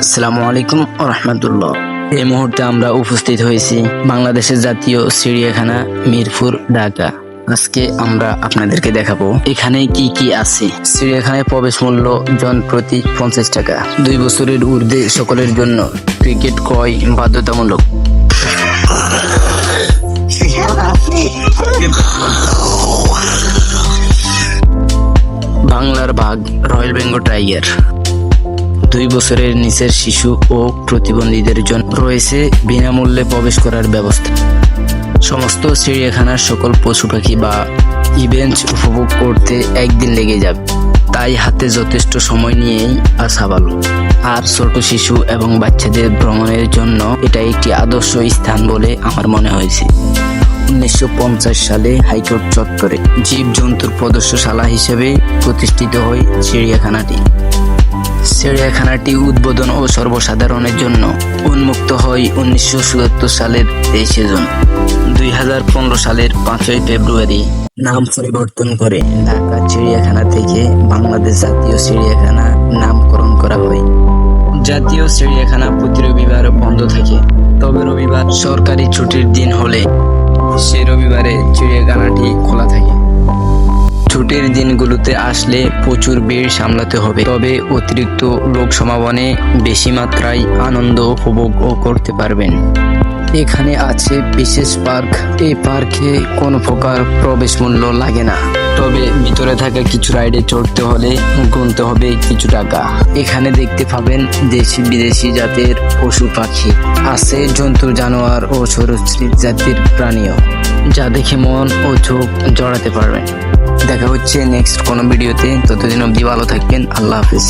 আসসালামু আলাইকুম রহমতুল্লাহ। এই মুহূর্তে আমরা উপস্থিত হয়েছি বাংলাদেশের জাতীয় চিড়িয়াখানা মিরপুর, ঢাকা। আজকে আমরা আপনাদেরকে দেখাবো এখানে কি কি আছে। চিড়িয়াখানায় প্রবেশ মূল্য জন প্রতি পঞ্চাশ টাকা। দুই বছরের ঊর্ধ্বে সকলের জন্য ক্রিকেট ক্রয় বাধ্যতামূলক? বাংলার বাঘ, রয়্যাল বেঙ্গল টাইগার। দুই বছরের নিচের শিশু ও প্রতিবন্ধীদের জন্য রয়েছে বিনামূল্যে প্রবেশ করার ব্যবস্থা। সমস্ত চিড়িয়াখানার সকল পশু পাখি বা ইভেন্ট উপভোগ করতে একদিন লেগে যাবে। তাই হাতে যথেষ্ট সময় নিয়েই আসা ভালো। আর ছোট শিশু এবং বাচ্চাদের ভ্রমণের জন্য এটা একটি আদর্শ স্থান বলে আমার মনে হয়েছে। উনিশশো পঞ্চাশ সালে হাইকোর্ট চত্বরে জীবজন্তুর প্রদর্শনশালা হিসেবে প্রতিষ্ঠিত হয় চিড়িয়াখানাটি। চিড়িয়াখানাটি উদ্বোধন ও সর্বসাধারণের জন্য উন্মুক্ত হয় উনিশশো সালের তেইশে জুন, দুই হাজার পনেরো সালের পাঁচই ফেব্রুয়ারি। নাম পরিবর্তন করে ঢাকা চিড়িয়াখানা থেকে বাংলাদেশ জাতীয় চিড়িয়াখানা নামকরণ করা হয়। জাতীয় চিড়িয়াখানা প্রতি রবিবার বন্ধ থাকে, তবে রবিবার সরকারি ছুটির দিন হলে সে রবিবারে চিড়িয়াখানাটি খোলা থাকে। ছুটির দিনগুলোতে আসলে প্রচুর ভিড় সামলাতে হবে। তবে অতিরিক্ত লোক সমাগমে বেশি মাত্রায় আনন্দ উপভোগ করতে পারবেন। এখানে আছে বিশেষ পার্ক। এই পার্কে কোনো প্রকার প্রবেশ মূল্য লাগে না। তবে ভিতরে থাকা কিছু রাইডে চড়তে হলে গুনতে হবে কিছু টাকা। এখানে দেখতে পাবেন দেশি বিদেশি জাতের পশু পাখি। আছে জন্তু, জানোয়ার ও সরীসৃপ জাতির প্রাণীও, যা দেখে মন ও চোখ জড়াতে পারবেন। দেখা হচ্ছে নেক্সট কোনো ভিডিওতে ততদিন অবধি ভালো থাকবেন। আল্লাহ হাফিজ।